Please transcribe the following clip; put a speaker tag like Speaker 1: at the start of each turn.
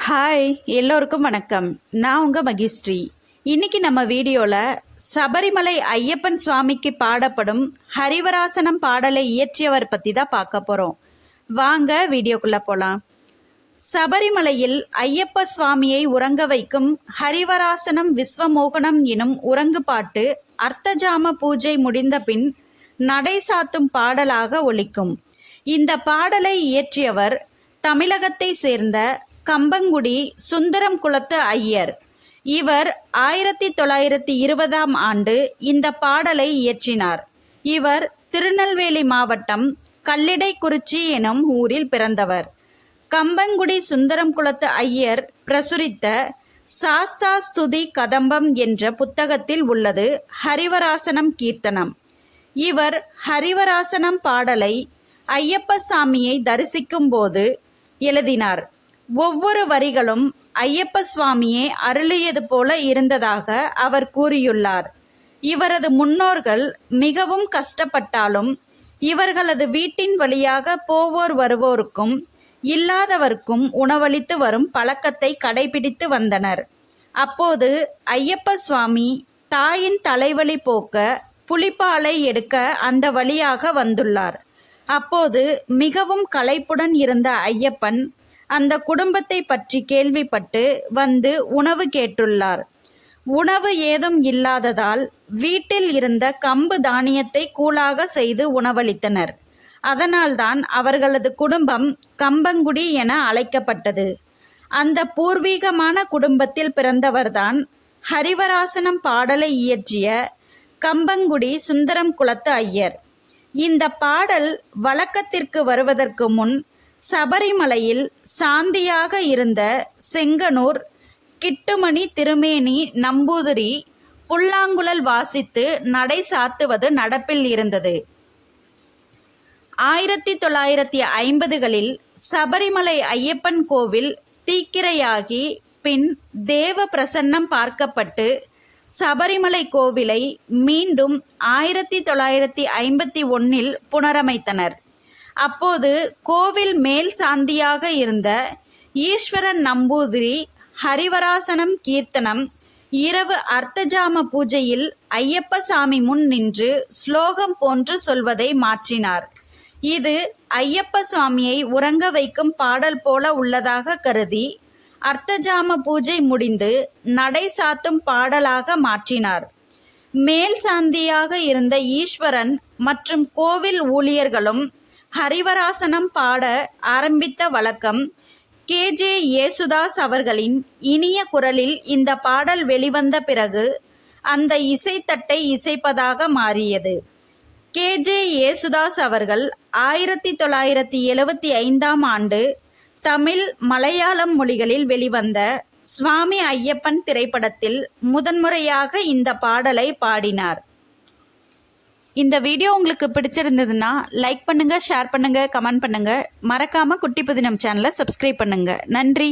Speaker 1: Hi எல்லோருக்கும் வணக்கம். நான் உங்கள் மகிஸ்ரீ. இன்னைக்கு நம்ம வீடியோவில் சபரிமலை ஐயப்பன் சுவாமிக்கு பாடப்படும் ஹரிவராசனம் பாடலை இயற்றியவர் பற்றி தான் பார்க்க போகிறோம் வாங்க வீடியோக்குள்ளே போகலாம் சபரிமலையில் ஐயப்ப சுவாமியை உறங்க வைக்கும் ஹரிவராசனம் விஸ்வமோகனம் எனும் உறங்கு பாட்டு அர்த்தஜாம பூஜை முடிந்த பின் நடை சாத்தும் பாடலாக ஒலிக்கும். இந்த பாடலை இயற்றியவர் தமிழகத்தை சேர்ந்த கம்பங்குடி சுந்தரம் குலத்து ஐயர். இவர் ஆயிரத்தி தொள்ளாயிரத்தி இருபதாம் ஆண்டு இந்த பாடலை இயற்றினார். இவர் திருநெல்வேலி மாவட்டம் கல்லிடைக்குறிச்சி எனும் ஊரில் பிறந்தவர். கம்பங்குடி சுந்தரம் குலத்து ஐயர் பிரசுரித்த சாஸ்தா ஸ்துதி கதம்பம் என்ற புத்தகத்தில் உள்ளது ஹரிவராசனம் கீர்த்தனம். இவர் ஹரிவராசனம் பாடலை ஐயப்ப சாமியை தரிசிக்கும் போது எழுதினார். ஒவ்வொரு வரிகளும் ஐயப்ப சுவாமியே அருளியது போல இருந்ததாக அவர் கூறியுள்ளார். இவரது முன்னோர்கள் மிகவும் கஷ்டப்பட்டாலும் இவர்களது வீட்டின் வழியாக போவோர் வருவோருக்கும் இல்லாதவர்க்கும் உணவளித்து வரும் பழக்கத்தை கடைபிடித்து வந்தனர். அப்போது ஐயப்ப சுவாமி தாயின் தலைவலி போக்க புலிப்பாலை எடுக்க அந்த வழியாக வந்துள்ளார். அப்போது மிகவும் களைப்புடன் இருந்த ஐயப்பன் அந்த குடும்பத்தை பற்றி கேள்விப்பட்டு வந்து உணவு கேட்டுள்ளார். உணவு ஏதும் இல்லாததால் வீட்டில் இருந்த கம்பு தானியத்தை கூழாக செய்து உணவளித்தனர். அதனால்தான் அவர்களது குடும்பம் கம்பங்குடி என அழைக்கப்பட்டது. அந்த பூர்வீகமான குடும்பத்தில் பிறந்தவர்தான் ஹரிவராசனம் பாடலை இயற்றிய கம்பங்குடி சுந்தரம் குலத்து ஐயர். இந்த பாடல் வழக்கத்திற்கு வருவதற்கு முன் சபரிமலையில் சாந்தியாக இருந்த செங்கனூர் கிட்டுமணி திருமேனி நம்பூதிரி புல்லாங்குழல் வாசித்து நடை சாத்துவது நடப்பில் இருந்தது. ஆயிரத்தி தொள்ளாயிரத்தி ஐம்பதுகளில் சபரிமலை ஐயப்பன் கோவில் தீக்கிரையாகி பின் தேவ பிரசன்னம் பார்க்கப்பட்டு சபரிமலை கோவிலை மீண்டும் ஆயிரத்தி தொள்ளாயிரத்தி ஐம்பத்தி ஒன்னில் புனரமைத்தனர். அப்போது கோவில் மேல் சாந்தியாக இருந்த ஈஸ்வரன் நம்பூதிரி ஹரிவராசனம் கீர்த்தனம் இரவு அர்த்தஜாம பூஜையில் ஐயப்ப சாமி முன் நின்று ஸ்லோகம் போன்று சொல்வதை மாற்றினார். இது ஐயப்ப சுவாமியை உறங்க வைக்கும் பாடல் போல உள்ளதாக கருதி அர்த்தஜாம பூஜை முடிந்து நடை சாத்தும் பாடலாக மாற்றினார். மேல் சாந்தியாக இருந்த ஈஸ்வரன் மற்றும் கோவில் ஊழியர்களும் ஹரிவராசனம் பாட ஆரம்பித்த வழக்கம் கே. ஜே. யேசுதாஸ் அவர்களின் இனிய குரலில் இந்த பாடல் வெளிவந்த பிறகு அந்த இசைத்தட்டை இசைப்பதாக மாறியது. கே. ஜே. யேசுதாஸ் அவர்கள் ஆயிரத்தி தொள்ளாயிரத்தி எழுவத்தி ஐந்தாம் ஆண்டு தமிழ் மலையாளம் மொழிகளில் வெளிவந்த சுவாமி ஐயப்பன் திரைப்படத்தில் முதன்முறையாக இந்த பாடலை பாடினார். இந்த வீடியோ உங்களுக்கு பிடிச்சிருந்ததுன்னா லைக் பண்ணுங்கள் ஷேர் பண்ணுங்கள் கமெண்ட் பண்ணுங்கள் மறக்காமல் குட்டி புதினம் சேனலை சப்ஸ்கிரைப் பண்ணுங்கள் நன்றி.